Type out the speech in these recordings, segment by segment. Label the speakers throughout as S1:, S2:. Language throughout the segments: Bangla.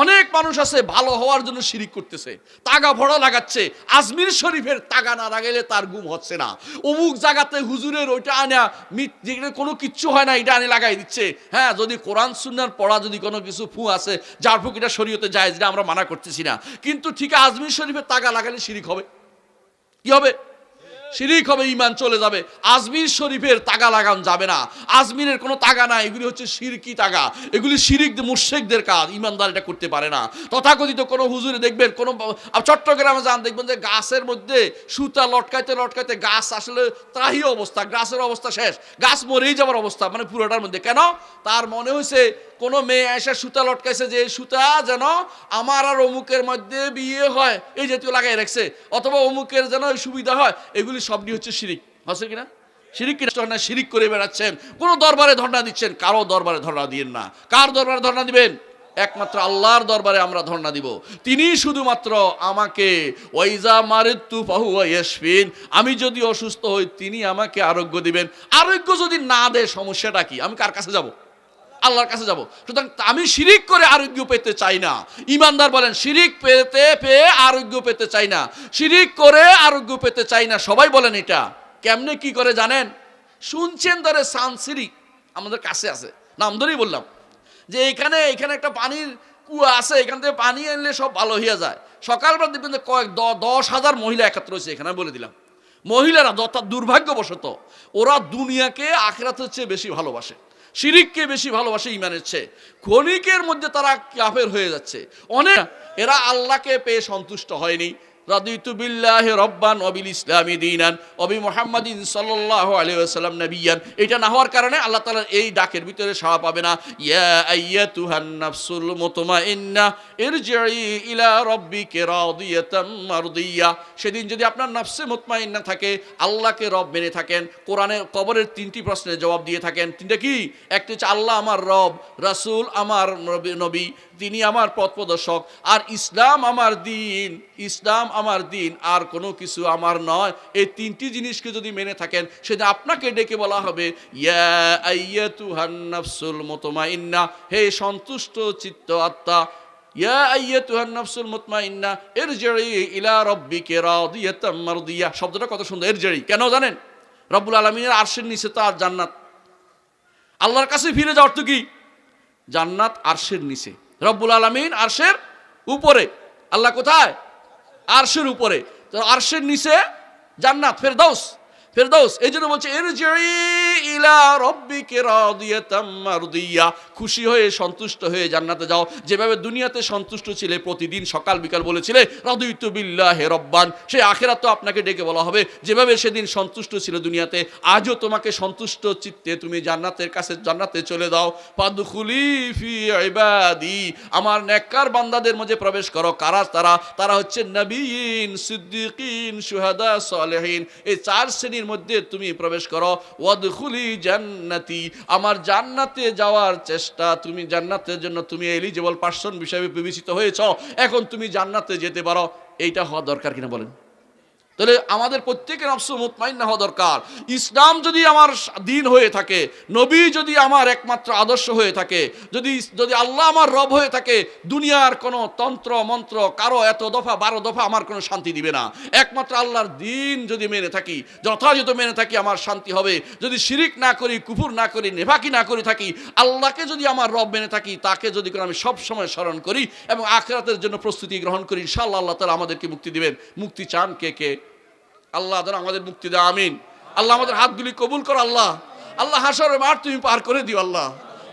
S1: অনেক মানুষ আছে ভালো হওয়ার জন্য শিরিক করতেছে, তাগা ভরা লাগাচ্ছে, আজমির শরীফের তাগা না লাগাইলে তার গুম হচ্ছে না। অমুক জায়গাতে হুজুরের ওইটা আনা যেখানে কোনো কিচ্ছু হয় না, এটা আনে লাগাই দিচ্ছে। হ্যাঁ যদি কোরআন সুন্নার পড়া যদি কোনো কিছু ফু আছে, যার ফুক এটা শরীয়তে যায় যেটা আমরা মানা করতেছি না। কিন্তু ঠিক আজমির শরীফের তাগা লাগালে শিরিক হবে। কি হবে? শিরিক হবে ইমান চলে যাবে। আজমির শরীফের তাগা লাগান যাবে না। আজমিরের কোনো তাগা না এগুলি হচ্ছে শিরকি তাগা। এগুলি শিরিক মুর্শেকদের কাজ ইমানদার এটা করতে পারে না। তথাকথিত কোনো হুজুরে দেখবেন, কোনো চট্টগ্রামে যান, দেখবেন যে গাছের মধ্যে সুতা লটকাইতে লটকাইতে গাছ আসলে ত্রাহি অবস্থা, গাছের অবস্থা শেষ। গাছ মরেই যাওয়ার অবস্থা মানে পুরোটার মধ্যে। কেন? তার মনে হয়েছে, কোনো মেয়ে এসে সুতা লটকাইছে যে সুতা যেন আমার আর অমুকের মধ্যে বিয়ে হয়, এই জাতীয় লাগাই রাখছে। অথবা অমুকের যেন সুবিধা হয়, এগুলি সবটি হচ্ছে শিরিক। হচ্ছে কিনা? শিরিক কিনা শিরিক করে বেড়াচ্ছেন। কোনো দরবারে ধর্ণা দিচ্ছেন, কারও দরবারে ধর্ণা দিয়েন না। কার দরবারে ধর্ণা দিবেন? একমাত্র আল্লাহর দরবারে আমরা ধর্ণা দিব। তিনি শুধুমাত্র আমাকে, ওয়াইজা মারিতু ফাহু ইয়াসফিন আমি যদি অসুস্থ হই, তিনি আমাকে আরোগ্য দিবেন। আরোগ্য যদি না দেয়, সমস্যাটা কি? আমি কার কাছে যাব? আল্লাহর কাছে যাব। সুতরাং আমি শিরিক করে আরোগ্য পেতে চাই না। ইমানদার বলেন, শিরিক পেতে পেয়ে আরোগ্য পেতে চাই না। শিরিক করে আরোগ্য পেতে চাই না। সবাই বলেন এটা। কেমনে কি করে জানেন? শুনছেন ধরে সানসিরিক আমাদের কাছে আছে। নাম ধরেই বললাম। যে এখানে এখানে একটা পানির কুয়া আছে, এখান থেকে পানি আনলে সব ভালো হয়ে যায়। সকালবেলা দেখবেন কয়েক দশ হাজার মহিলা একত্র হয়েছে, এখানে বলে দিলাম। মহিলারা যথা দুর্ভাগ্যবশত, ওরা দুনিয়াকে আখেরাতের চেয়ে বেশি ভালোবাসে। শিরিককে বেশি ভালোবাসে ইমানের চেয়ে। ক্ষণিকের মধ্যে তারা কাফের হয়ে যাচ্ছে। অনেক এরা আল্লাহকে পেয়ে সন্তুষ্ট হয়নি। রব্বান অবিল ইসলামী অবি না হওয়ার কারণে এই ডাকের ভিতরে সাড়া না। ইয়া রাদিয়াতাম মারদিয়া। সেদিন যদি আপনার নফসে মুতমাইন্না থাকে, আল্লাহকে রব মেনে থাকেন কোরআনে কবরের তিনটি প্রশ্নের জবাব দিয়ে থাকেন। তিনটা কি? একটি হচ্ছে আল্লাহ আমার রব, রাসূল আমার নবী তিনি আমার পথ প্রদর্শক আর ইসলাম আমার দিন, ইসলাম আমার দিন আর কোনো কিছু আমার নয়। এই তিনটি জিনিসকে যদি মেনে থাকেন সেটা আপনাকে ডেকে বলা হবে মুতমাইন্না, হে সন্তুষ্ট চিত্ত আত্মা ইলা শব্দটা কত সুন্দর কেন জানেন? নিচে তো আর জান্নাত। আল্লাহর কাছে ফিরে যাওয়ার কি? জান্নাত আরশের নিচে। আলমিন আরশের উপরে। আল্লাহ কোথায়? আরশের উপরে। তো আরশের নিচে জান্নাত ফেরদৌস ফেরদৌস এই জন্য বলছে ইলা খুশি হয়ে, সন্তুষ্ট হয়ে জান্নাতে যাও। যেভাবে দুনিয়াতে সন্তুষ্ট ছিলে, প্রতিদিন সকাল বিকাল বলেছিলে, রাদিতু বিল্লাহি রব্বান। সেই আখেরাত তো আপনাকে ডেকে বলা হবে। যেভাবে সেদিন সন্তুষ্ট ছিল দুনিয়াতে, আজও তোমাকে সন্তুষ্ট চিত্তে তুমি জান্নাতের কাছে, জান্নাতে চলে দাও পাদখুলি ফি আমার নেককার বান্দাদের মধ্যে প্রবেশ করো। কারা? তারা তারা হচ্ছে নবীন, সিদ্দিকিন সুহাদা সালেহিন। এই চার শ্রেণির মধ্যে তুমি প্রবেশ করো। ওয়াদখুলি জান্নাতি, আমার জান্নাতে যাওয়ার চেষ্টা, তুমি জান্নাতের জন্য তুমি এলিজিবল পার্সন হিসেবে বিবেচিত হয়েছ, এখন তুমি জান্নাতে যেতে পারো। এইটা হওয়া দরকার কিনা বলেন? তাহলে আমাদের প্রত্যেকের নফস মুতমাইন্না হওয়া দরকার। ইসলাম যদি আমার দিন হয়ে থাকে, নবী যদি আমার একমাত্র আদর্শ হয়ে থাকে, যদি যদি আল্লাহ আমার রব হয়ে থাকে, দুনিয়ার কোনো তন্ত্র, মন্ত্র, কারও এত দফা, বারো দফা আমার কোনো শান্তি দিবে না। একমাত্র আল্লাহর দিন যদি মেনে থাকি, যথাযথ মেনে থাকি আমার শান্তি হবে। যদি শিরিক না করি, কুফুর না করি নেভাকি না করে থাকি, আল্লাহকে যদি আমার রব মেনে থাকি, তাকে যদি করে আমি সবসময় স্মরণ করি এবং আখরাতের জন্য প্রস্তুতি গ্রহণ করি, ইনশাআল্লাহ আল্লাহ তালা আমাদেরকে মুক্তি দিবেন। মুক্তি চান কে কে? আল্লাহ যেন আমাদের মুক্তি দেয়, আমিন। আল্লাহ আমাদের হাতগুলি কবুল করো, আল্লাহ। আল্লাহ হাসরের মাঠ তুমি পার করে দিও, আল্লাহ।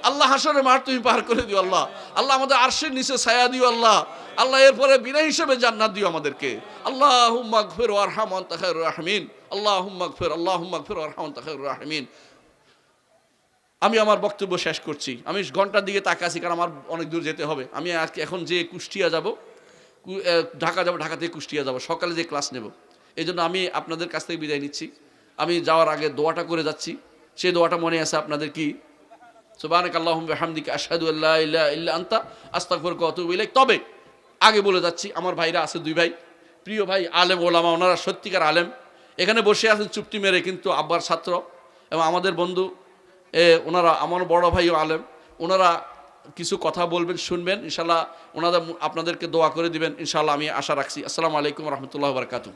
S1: আল্লাহ হাসরের মাঠ তুমি পার করে দিও, আল্লাহ। আল্লাহ আমাদের আরশের নিচে ছায়া দিও, আল্লাহ। আল্লাহ, এরপরে বিনা হিসেবে জান্নাত দিও আমাদেরকে। আল্লাহ হুম্মাগফির ওয়ারহাম খায়রুর রাহমিন। আল্লাহ হুম্মাগফির আল্লাহ হুম্মাগফির ওয়ারহাম খায়রুর রাহমিন। আমি আমার বক্তব্য শেষ করছি। আমি ঘণ্টার দিকে তাকাছি কারণ আমার অনেক দূর যেতে হবে। আমি আজকে এখন যে কুষ্টিয়া যাব ঢাকা যাব, ঢাকা থেকে কুষ্টিয়া যাব। সকালে যে ক্লাস নেব এই জন্য আমি আপনাদের কাছ থেকে বিদায় নিচ্ছি। আমি যাওয়ার আগে দোয়াটা করে যাচ্ছি। সেই দোয়াটা মনে আছে আপনাদের কি? সুবাহানক আল্লাহুম হামদিকে আশহাদু আল্লাহ তবে আগে বলে যাচ্ছি, আমার ভাইরা আছে দুই ভাই। প্রিয় ভাই, আলেম ওলামা, ওনারা সত্যিকার আলেম। এখানে বসে আছেন চুপটি মেরে কিন্তু আব্বার ছাত্র এবং আমাদের বন্ধু, এ, ওনারা আমার বড় ভাইও আলেম। ওনারা কিছু কথা বলবেন, শুনবেন ইনশাল্লাহ ওনাদের আপনাদেরকে দোয়া করে দিবেন ইনশাল্লাহ আমি আশা রাখছি। আসসালামু আলাইকুম রহমতুল্লাহ বারকাতু